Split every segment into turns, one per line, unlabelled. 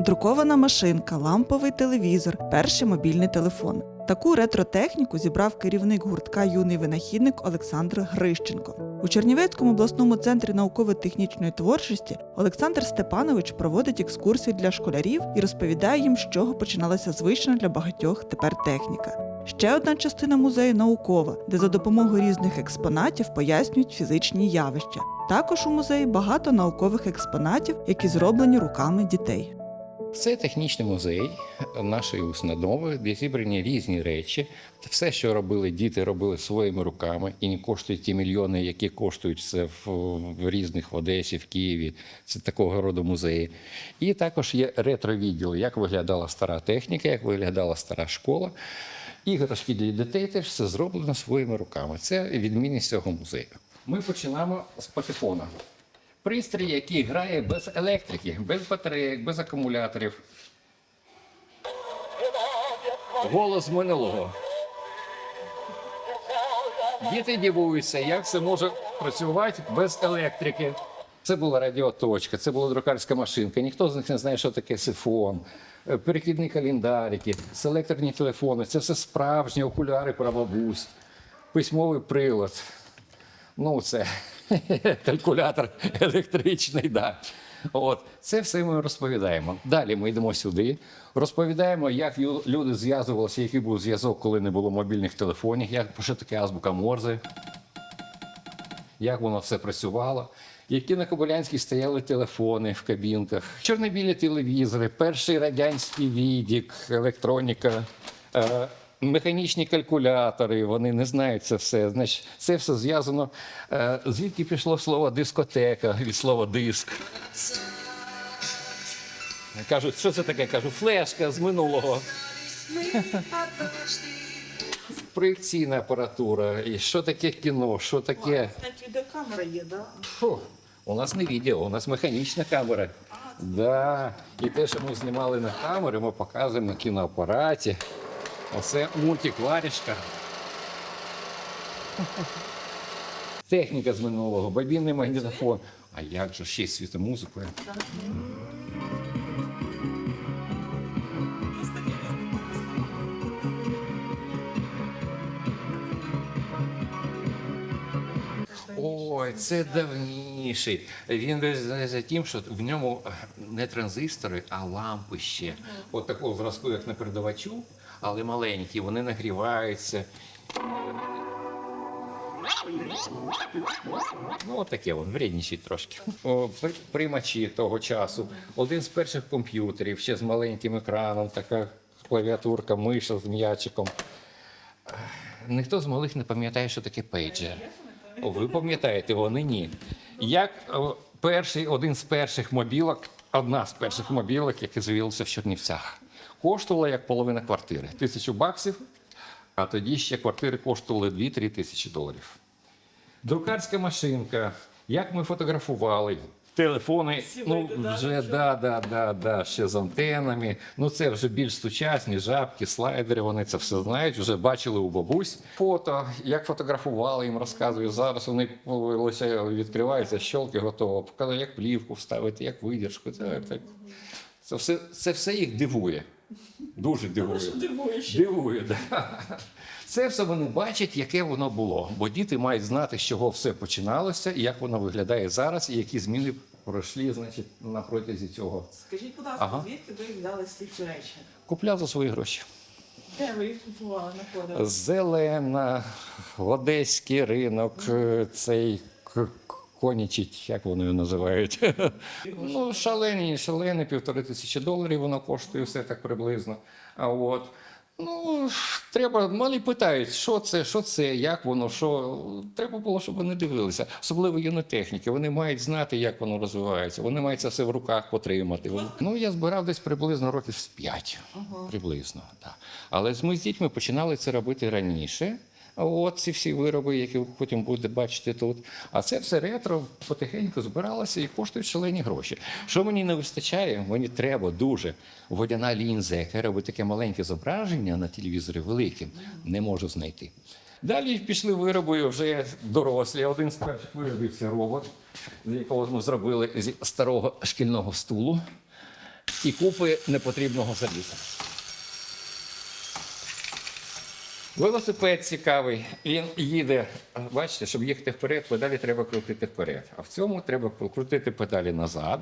Друкована машинка, ламповий телевізор, перший мобільний телефон. Таку ретротехніку зібрав керівник гуртка Юний винахідник Олександр Грищенко. У Чернівецькому обласному центрі науково-технічної творчості Олександр Степанович проводить екскурсії для школярів і розповідає їм, з чого починалася звична для багатьох тепер техніка. Ще одна частина музею наукова, де за допомогою різних експонатів пояснюють фізичні явища. Також у музеї багато наукових експонатів, які зроблені руками дітей.
Це технічний музей нашої установи, де зібрані різні речі. Все, що робили діти, робили своїми руками і не коштують ті мільйони, які коштують це в, різних в Одесі, в Києві. Це такого роду музеї. І також є ретро-відділ, як виглядала стара техніка, як виглядала стара школа. Іграшки для дітей теж все зроблено своїми руками. Це відмінність цього музею. Ми починаємо з патефона. Пристрій, який грає без електрики, без батареїк, без акумуляторів. Голос минулого. Діти дивуються, як це може працювати без електрики. Це була радіоточка, це була друкарська машинка. Ніхто з них не знає, що таке сифон, е, перехідні календарики, селекторні телефони. Це все справжні окуляри прабабусь, письмовий прилад. Ну, це калькулятор електричний, да. От це все ми розповідаємо. Далі ми йдемо сюди, розповідаємо, як люди зв'язувалися, який був зв'язок, коли не було мобільних телефонів, як що таке азбука Морзе, як воно все працювало. Які на Кобилянській стояли телефони в кабінках, чорнобілі телевізори, перший радянський відік, електроніка, е, механічні калькулятори. Вони не знають це все. Значить, це все зв'язано. Е, звідки пішло слово дискотека від слова диск. Кажуть, що це таке? Кажу, флешка з минулого. Проєкційна апаратура, і що таке кіно, що таке.
відеокамера є?
Фу, у нас не відео, у нас механічна камера. Да. І те, що ми знімали на камеру, ми показуємо на кіноапараті. Оце мультиклавішка. Техніка з минулого, бобінний магнітофон. А як же ще світомузикою? Ой, це давніший. Він визнає тим, що в ньому не транзистори, а лампи ще. От такого зразку, як на передавачу, але маленькі, вони нагріваються. Ну, от таке воно, вредніші трошки. О, приймачі того часу. Один з перших комп'ютерів, ще з маленьким екраном, така клавіатурка, миша з м'ячиком. Ніхто з малих не пам'ятає, що таке пейджер. О, ви пам'ятаєте, вони ні. Як перший, один з перших мобілок, одна з перших мобілок, які з'явилися в Чернівцях, коштувала як половина квартири. Тисячу баксів, а тоді ще квартири коштували 2-3 тисячі доларів. Друкарська машинка, як ми фотографували. Телефони, ну вже да, да, да, да, ще з антенами. Ну це вже більш сучасні жабки, слайдери. Вони це все знають. Вже бачили у бабусь. Фото, як фотографували, їм розказую. Зараз вони ну, лише відкриваються, щолки готово. Показують, як плівку вставити, як видержку. Так, так. Це все, це все їх дивує. Дуже дивує.
Дивує
Дивує, да. Це все вони бачать, яке воно було. Бо діти мають знати, з чого все починалося, і як воно виглядає зараз, і які зміни пройшли значить, на протязі цього.
Скажіть, будь ласка,
Ага.
звідки ви взяли всі ці речі?
Купляв за свої гроші.
Де ви їх купували, знаходили?
Зелена, одеський ринок, е, цей к- к- конячить, як вони його називають. ну, шалені, шалені, півтори тисячі доларів воно коштує все так приблизно. А от. Ну, треба, малі питають, що це, що це, як воно, що. Треба було, щоб вони дивилися. Особливо юнотехніки. Вони мають знати, як воно розвивається. Вони мають це все в руках потримати. Ну, я збирав десь приблизно років з п'ять. Приблизно, так. Але ми з дітьми починали це робити раніше. От ці всі вироби, які ви потім будете бачити тут. А це все ретро потихеньку збиралося і коштують шалені гроші. Що мені не вистачає? Мені треба дуже водяна лінза, яка робить таке маленьке зображення на телевізорі великим. Не можу знайти. Далі пішли вироби вже дорослі. Один з перших виробів це робот, з якого ми зробили зі старого шкільного стулу. і купи непотрібного заліза. Велосипед цікавий, він їде, бачите, щоб їхати вперед, педалі треба крутити вперед. А в цьому треба крутити педалі назад.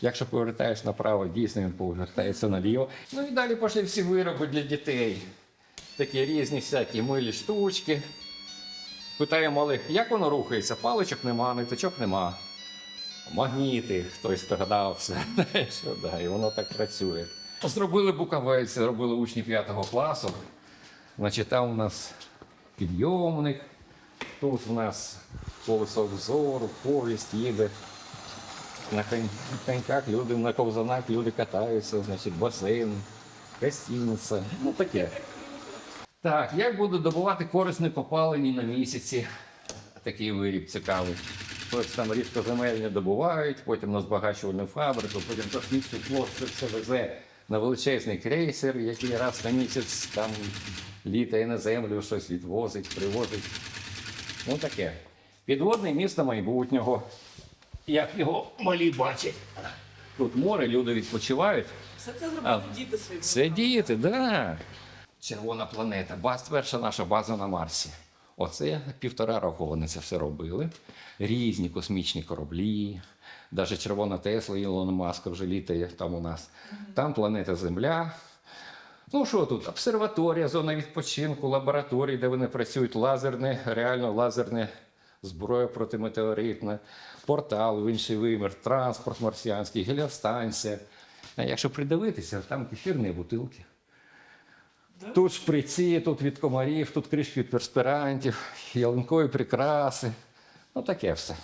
Якщо повертаєш направо, дійсно він повертається наліво. Ну і далі пішли всі вироби для дітей. Такі різні всякі милі штучки. Питає малих, як воно рухається? Паличок нема, ниточок нема. Магніти, хтось. Що, да, і воно так працює. Зробили букавець, зробили учні 5 класу. Значить, там у нас підйомник, тут у нас колесо взору, повість їде. На конь- коньках люди, на ковзанах люди катаються, значить, басейн, гостиниця, ну таке. Так, як буду добувати корисне попалені на місяці? Такий виріб цікавий. Ось там рідкоземельні добувають, потім на збагачувальну фабрику, потім космічний флот це все везе на величезний крейсер, який раз на місяць там літає на землю, щось відвозить, привозить. Ну таке. Підводне місто майбутнього. Як його малі бачать. Тут море, люди відпочивають.
Все це зробили діти свої.
Це діти, да. Червона планета. Баз, перша наша база на Марсі. Оце півтора року вони це все робили. Різні космічні кораблі. Навіть червона Тесла Ілона Маска вже літає там у нас. Там планета Земля. Ну що тут? Обсерваторія, зона відпочинку, лабораторії, де вони працюють, лазерне, реально лазерне зброя протиметеоритна, портал в інший вимір, транспорт марсіанський, геліостанція. Якщо придивитися, там кефірні бутилки. Тут шприці, тут від комарів, тут кришки від перспірантів, ялинкові прикраси. Ну таке все.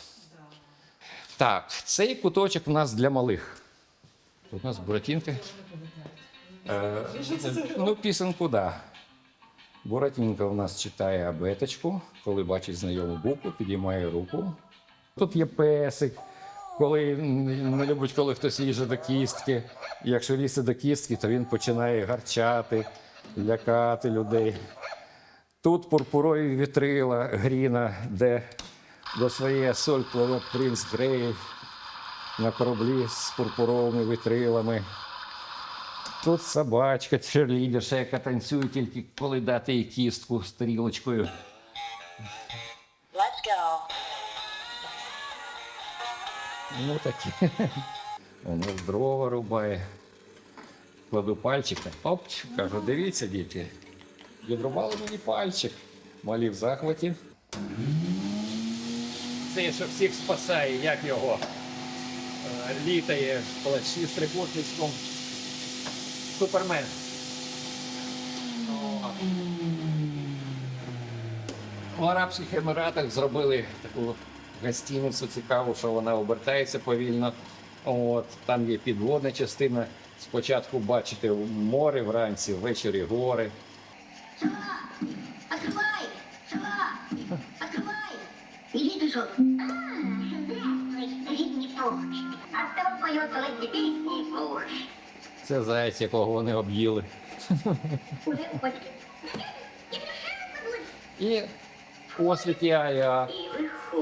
Так, цей куточок у нас для малих. Тут у нас буратінка. Е, ну, пісенку, да. Буратінка у нас читає абеточку, коли бачить знайому букву, підіймає руку. Тут є песик, коли не любить, коли хтось ліже до кістки. Якщо лізе до кістки, то він починає гарчати, лякати людей. Тут пурпурові вітрила Гріна, де до своєї соль пливе принц Грей на кораблі з пурпуровими вітрилами. Тут собачка, черлідерша, яка танцює тільки коли дати їй кістку з тарілочкою.
Let's go.
Ну такі. Воно дрова рубає. Кладу пальчик, оп, кажу, дивіться, діти. Відрубали мені пальчик. Малі в захваті. Це що всіх спасає, як його е, літає в плащі з трикутничком. Супермен. В Арабських Еміратах зробили таку гостиницю цікаву, що вона обертається повільно. От, там є підводна частина. Спочатку бачите море вранці, ввечері гори.
Шала! Открывай! Шала! Открывай! Иди ты что? Здравствуй, Винни-Пух. А кто поет эти песни, Пух?
Це заяць, якого вони об'їли.
Уже уходит.
І освіті Ая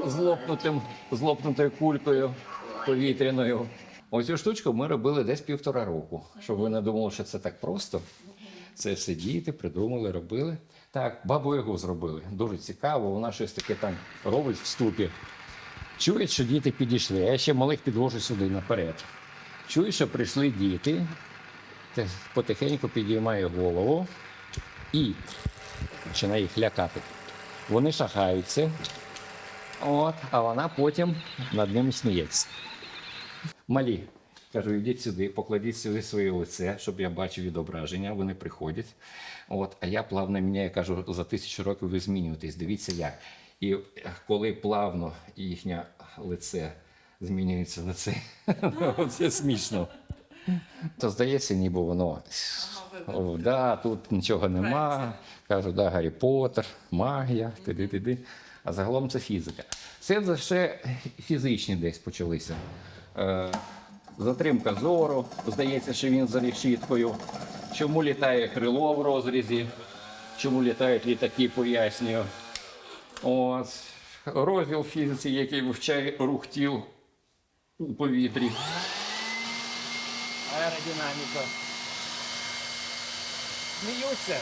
з лопнутим, з лопнутою кулькою повітряною. Оцю штучку ми робили десь півтора року, щоб ви не думали, що це так просто. Це все діти придумали, робили. Так, бабу Ягу зробили. Дуже цікаво, вона щось таке там робить в ступі. Чують, що діти підійшли. Я ще малих підвожу сюди наперед. Чую, що прийшли діти, потихеньку підіймає голову і починає їх лякати. Вони шахаються, от, а вона потім над ними сміється. Малі, кажу, йдіть сюди, покладіть сюди своє лице, щоб я бачив відображення. Вони приходять. От, а я плавно міняю, кажу, за тисячу років ви змінюєтесь. Дивіться як. І е, коли плавно їхнє лице змінюється на це, це смішно. То здається, ніби воно. О, да, тут нічого нема. Кажу, да, Гаррі Поттер, магія, ти-ди-ти-ди. А загалом це фізика. Це ще фізичні десь почалися. Е, затримка зору, здається, що він за решіткою. Чому літає крило в розрізі? Чому літають літаки, пояснюю. От. Розділ фізиці, який вивчає рух тіл у повітрі. аеродинаміка. Сміються.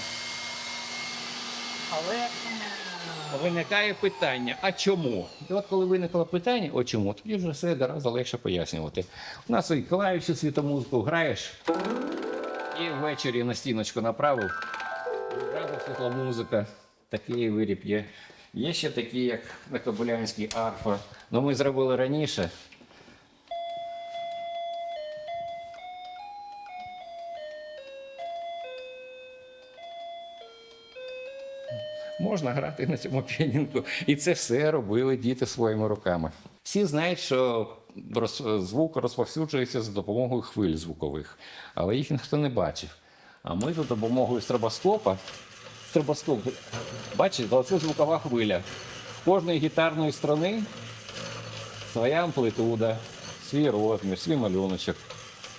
Але виникає питання, а чому? І от коли виникло питання, о чому, тоді вже все одразу легше пояснювати. У нас і клавіші світомузику граєш, і ввечері на стіночку направив, одразу світла музика. Такий виріб є. Є ще такі, як на Кобилянській арфа. Ну ми зробили раніше. Можна грати на цьому піанінку. І це все робили діти своїми руками. Всі знають, що звук розповсюджується за допомогою хвиль звукових, але їх ніхто не бачив. А ми за допомогою стробоскопа, стробоскоп, бачите, оце звукова хвиля. Кожної гітарної струни своя амплитуда, свій розмір, свій малюночок.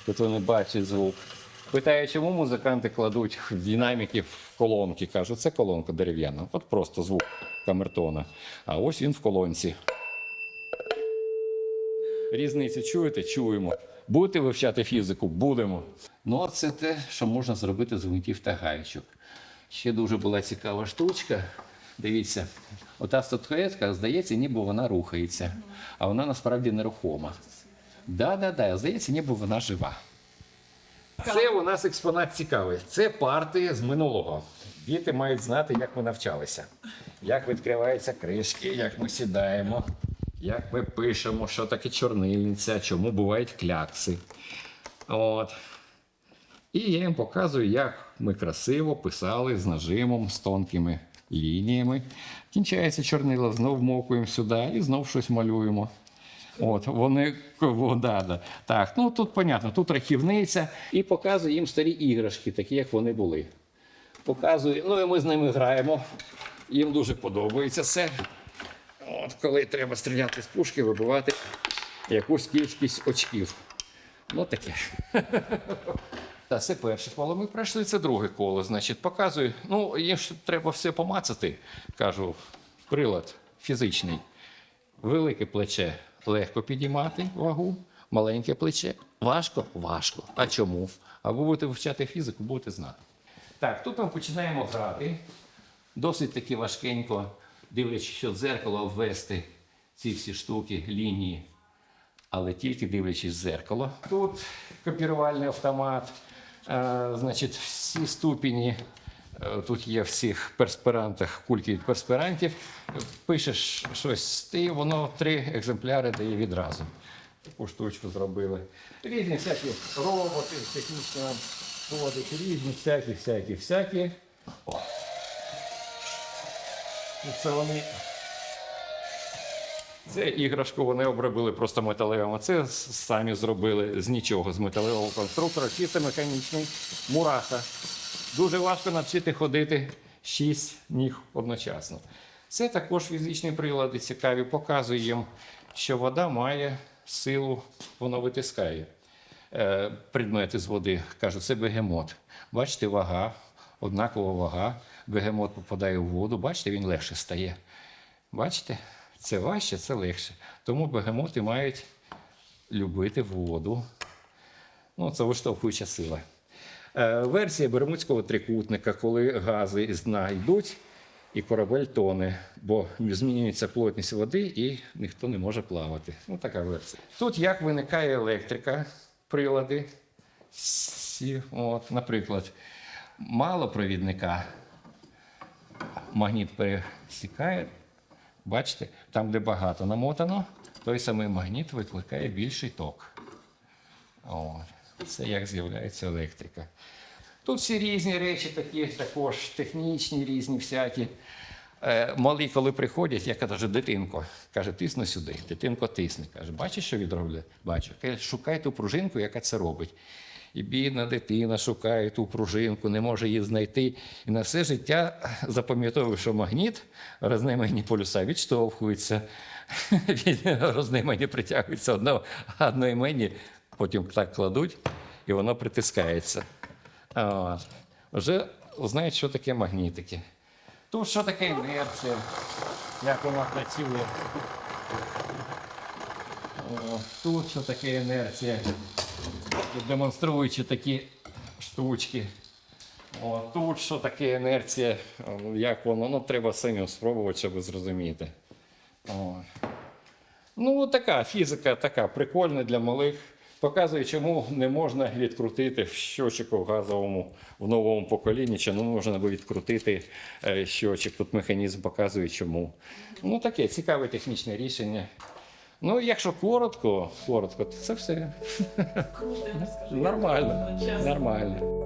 Тут вони бачать звук. Питаю, чому музиканти кладуть в динаміки в колонки? Кажуть, це колонка дерев'яна. От просто звук камертона. А ось він в колонці. Різниці чуєте? Чуємо. Будете вивчати фізику? Будемо. Ну, а це те, що можна зробити з гвинтів та гаєчок. Ще дуже була цікава штучка. Дивіться, ота статуетка, здається, ніби вона рухається, а вона насправді нерухома. Да, да, да, здається, ніби вона жива. Це у нас експонат цікавий. Це парти з минулого. Діти мають знати, як ми навчалися, як відкриваються кришки, як ми сідаємо, як ми пишемо, що таке чорнильниця, чому бувають клякси. От. І я їм показую, як ми красиво писали з нажимом, з тонкими лініями. Кінчається чорнило, знов мокуємо сюди і знов щось малюємо. От, вони да, да. Так, ну тут понятно, тут рахівниця і показую їм старі іграшки, такі, як вони були. Показую, ну і ми з ними граємо. Їм дуже подобається це. От, коли треба стріляти з пушки, вибивати якусь кількість очків. Ну таке. Та це перше коло. Ми пройшли, це друге коло. Значить, показую. Ну, їм ж треба все помацати. Кажу, прилад фізичний. Велике плече легко підіймати вагу, маленьке плече. Важко? Важко. А чому? А ви будете вивчати фізику, будете знати. Так, тут ми починаємо грати. Досить таки важкенько, дивлячись, що дзеркало обвести ці всі штуки, лінії, але тільки дивлячись в дзеркало. Тут копірувальний автомат, е, значить, всі ступені. Е, Тут є всіх перспирантах кульки від перспирантів. Пишеш щось, ти воно три екземпляри дає відразу. Таку штучку зробили. Різні всякі роботи, технічні ходить, різні, всякі, всякі, всякі. О. І Це вони. Це іграшку вони обробили просто металевим. а Це самі зробили з нічого, з металевого конструктора, чисто механічний мураха. Дуже важко навчити ходити шість ніг одночасно. Це також фізичні прилади цікаві, показує їм, що вода має силу, воно витискає е, предмети з води. Кажуть, це бегемот. Бачите, вага, однакова вага. Бегемот попадає в воду, бачите, він легше стає. Бачите? Це важче, це легше. Тому бегемоти мають любити воду. Ну, це виштовхуюча сила. Е, версія Бермудського трикутника, коли гази з дна йдуть, і корабель тоне, бо змінюється плотність води і ніхто не може плавати. Ну, така версія. Тут як виникає електрика, прилади. От, наприклад, мало провідника, магніт пересікає. Бачите, там, де багато намотано, той самий магніт викликає більший ток. От. Це як з'являється електрика. Тут всі різні речі, такі також технічні, різні всякі. Е, малі, коли приходять, я кажу, дитинко, каже, тисни сюди. Дитинко тисне. Каже, бачиш, що відроблю? Бачу. Каже, шукай ту пружинку, яка це робить. І бідна дитина шукає ту пружинку, не може її знайти. І на все життя запам'ятовує, що магніт, рознаймані полюса відштовхуються, від рознаймані притягуються одноіменні потім так кладуть, і воно притискається. От. Вже знають, що таке магнітики. Тут що таке інерція, як вона працює. Тут що таке інерція. демонструючи такі штучки. О, тут що таке інерція, як воно, ну треба самим спробувати, щоб зрозуміти. О. Ну, така фізика, така прикольна для малих. Показує, чому не можна відкрутити в щочику газовому в новому поколінні, чи не можна відкрутити е, щочик. Тут механізм показує, чому. Ну, таке цікаве технічне рішення. Ну, якщо коротко, коротко, то це все нормально. Нормально.